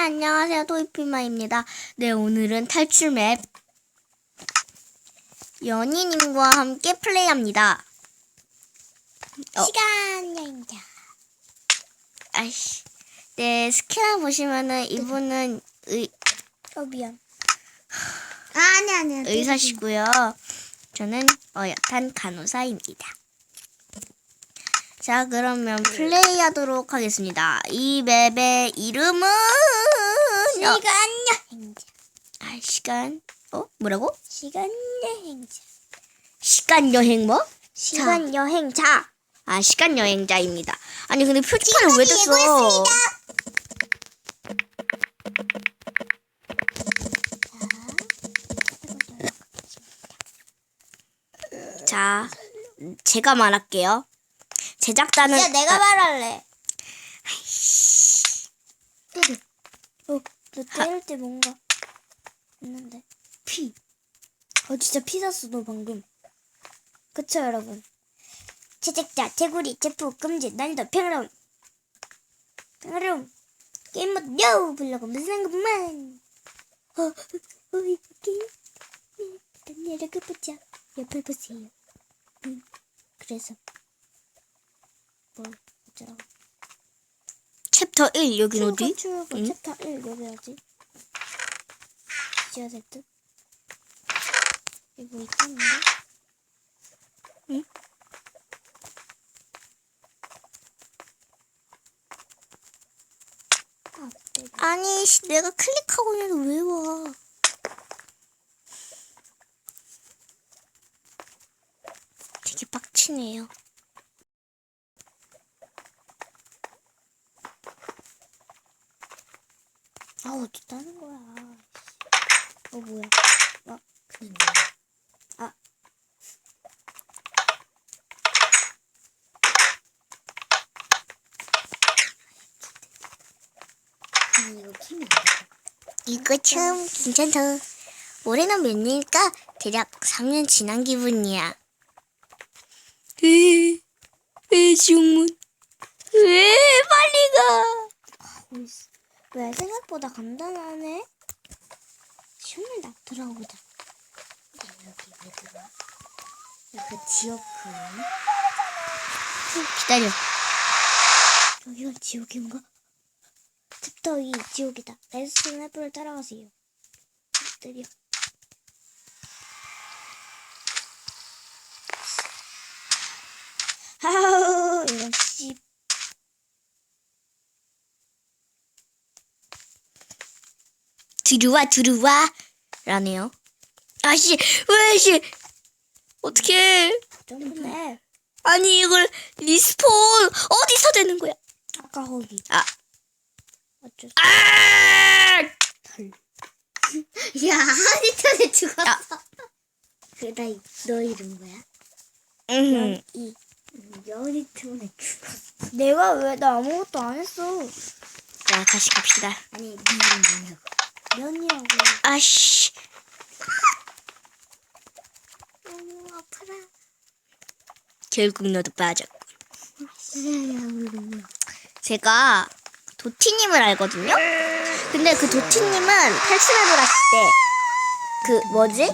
네, 안녕하세요. 토이피마입니다. 네, 오늘은 탈출 맵 연희님과 함께 플레이합니다. 어. 시간 여행자. 아이씨. 네, 스캔을 보시면은 이분은 의, 어 미안. 아, 아니 아니 아니. 의사시고요. 저는 어엿한 간호사입니다. 자, 그러면 플레이하도록 하겠습니다. 이 맵의 이름은 어, 시간 여 행자. 아, 시간 어 뭐라고? 시간 여행자. 시간 여행 뭐? 시간 여행자. 아 시간 여행자입니다. 아니 근데 표지판을 왜? 예고했습니다. 자, 제가 말할게요. 제작자는 야 내가 아, 말할래. 어, 너 때릴 때 뭔가 있는데. 피. 어 진짜 피 샀어 너 방금. 그쵸 여러분. 제작자 제구리 제프 금지 난이도 평화로움. 평화로움. 게임 모드 요 불러고 무슨 것만. 어, 어, 어 이렇게. 일단 내려가 보자. 옆을 보세요. 음, 그래서 뭘 어쩌라고. 챕터 1 여긴 어디? 출구 응? 챕터 1 여기 어디? 듯? 여기 뭐 있겠는데? 응? 아, 네. 아니 씨, 내가 클릭하고 있는데 왜 와? 되게 빡치네요. 아, 어쩌다는 거야. 어, 뭐야. 아, 그랬네. 아. 아니, 이거 키면 안 돼. 이거 참 괜찮다. 올해는 몇 년일까? 대략 3년 지난 기분이야. 에, 에, 주문. 왜 빨리 가? 있어. 왜 생각보다 간단하네? 시험을 딱 들어보자. 여기 왜 들어와? 그 지옥 그거네? 기다려. 여기가 지옥인가? 챕터 2 지옥이다. 레슨 애플을 따라가세요. 엎드려. 하우 이런 들어와, 들어와. 라네요. 아씨, 왜, 씨. 어떡해. 점프네. 아니, 이걸 리스폰 어디서 되는 거야? 아까 거기. 아, 어쩔 수 아! 털. 야 하니턴에 죽었어. 그다 너 이름 뭐야? 음. 이 연이턴에 죽었어. 내가 왜 나 아무것도 안 했어? 자, 다시 갑시다. 아니 네 이름 뭐냐고. 연이라고. 아씨. 너무 아프다. 결국 너도 빠졌고. 야, 제가 도티님을 알거든요? 근데 그 도티님은 탈출하러 갔을 때, 그, 뭐지?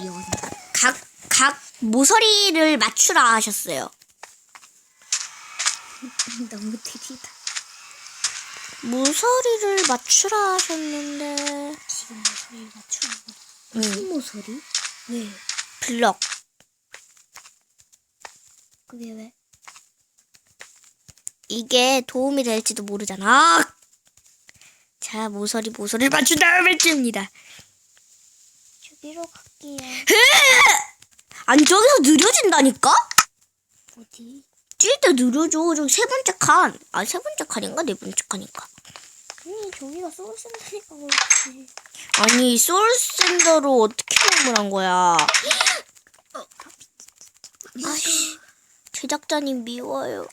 각, 각 모서리를 맞추라 하셨어요. 너무 느리다. 모서리를 맞추라 하셨는데, 지금 모서리 맞추라고. 응, 무슨 모서리? 왜? 블럭. 그게 왜? 이게 도움이 될지도 모르잖아. 자, 모서리, 모서리를 맞춘 다음에 찝니다. 저기로 갈게요. 아니, 저기서 느려진다니까? 어디? 찔때 느려져. 저기 세 번째 칸. 아, 세 번째 칸인가? 네 번째 칸인가? 아니 저기가 소울샌드니까 그렇지. 아니, 소울샌더로 어떻게 공부한 거야? 아씨, 제작자님 미워요.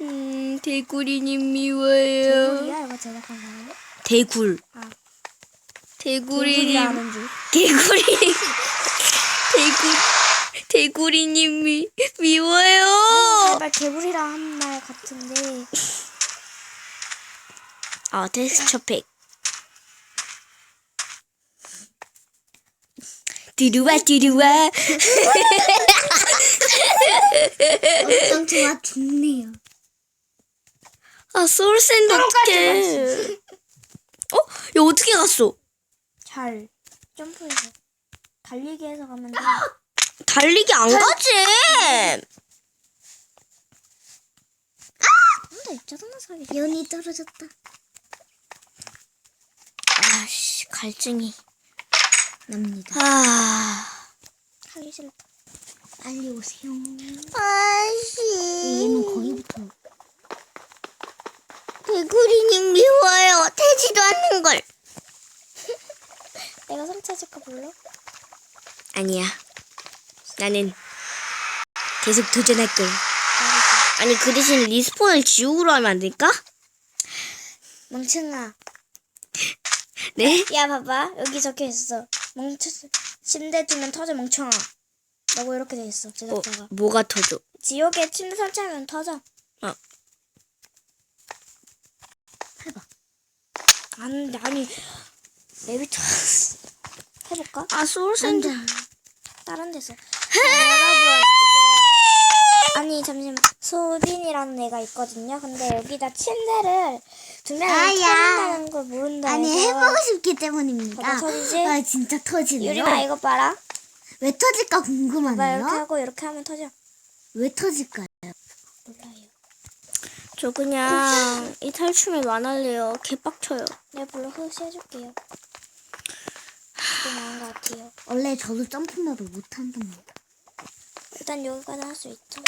음, 대구리님 미워요. 이거 제작한? 대굴. 아. 대구리님. 개구리라는 줄. 개구리님이 미워요. 제발 개구리랑 한 말 같은데. 아 텍스처팩. 뒤루와 뒤루와. 엉덩치가 좋네요. 아 소울샌 어떡해. 어? 야 어떻게 갔어? 잘 점프해서 달리기 해서 가면 돼. 달리기 안 가지. 근데 짜증나서 연이 떨어졌다. 아씨 갈증이. 납니다. 아. 하기 싫다. 빨리 오세요. 아씨. 얘는 거기부터 개구리님 미워요. 되지도 않는 걸. 내가 상처 줄까 몰라? 아니야. 나는 계속 도전할 거야. 아니 그 대신 리스폰을 지옥으로 하면 안 될까? 멍청아. 네? 야 봐봐 여기 적혀 있어. 멍청 침대 두면 터져 멍청아. 라고 이렇게 돼 있어 어, 제작자가. 뭐가 터져? 지옥에 침대 설치하면 터져. 어. 해봐. 안 돼, 아니 내비터 해볼까? 아 소울샌드. 다른 데서. 아, 여러분 아니 잠시만 소빈이라는 애가 있거든요. 근데 여기다 침대를 두면. 터진다는 걸 모른다. 아니. 해보고 싶기 때문입니다. 봐봐, 터지지? 아 진짜 터지네요. 유리나 이거 봐라. 왜 터질까 봐봐 이렇게 궁금하네요. 하고 이렇게 하면 터져. 왜 터질까요? 몰라요. 저 그냥 이 탈춤에 만할래요. 개빡쳐요. 내가 불러 후시 해줄게요. 나은 것 같아요. 원래 저도 점프맵을 못 한답니다. 일단 여기까지 할 수 있죠.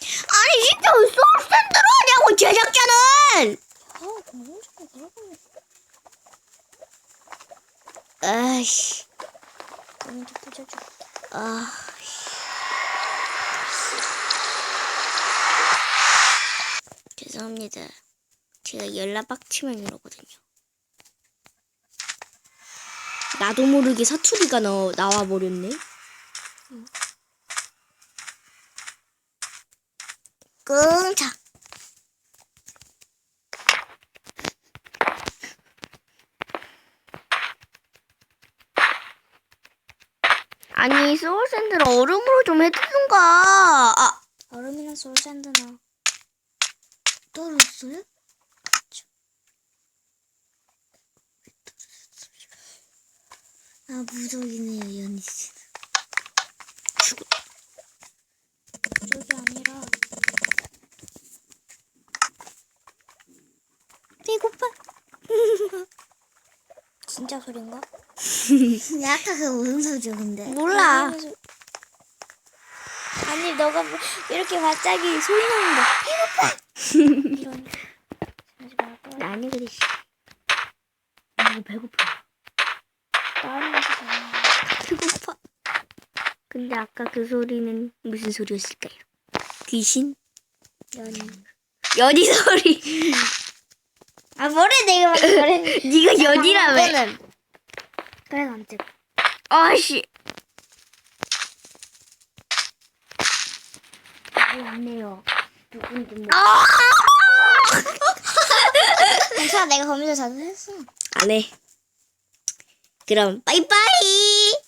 아니 진짜 왜 소울샌드로 하냐고 제작자는. 아, 방송 좀 그러고 아이씨. 너무 좀 부셔줘. 아. 죄송합니다. 제가 열나 빡치면 이러거든요. 나도 모르게 사투리가 나, 나와 버렸네. 끙차. 아니 소울샌드를 얼음으로 좀 해주든가. 아, 얼음이나 솔샌드나. 떨었어요? 아 무적이네요 연희 씨. 죽. 쪽이 아니라 배고파. 진짜 소린가? 근데 아까 그 무슨 소리죠 근데? 몰라. 아니, 아니 너가 뭐 이렇게 갑자기 소리 나는데 배고파 이런 하지 말걸 아니 그래. 씨. 아 배고파. 배고파. 근데 아까 그 소리는 무슨 소리였을까요? 귀신? 연이 연이 소리. 아 뭐래 내가 막 그랬는데 네가 연이라며. 그래 안 찍어 아씨. 없네요. 누군지 뭐. 아! 괜찮아 내가 거미줄 자주 했어 안 해. 그럼 빠이빠이.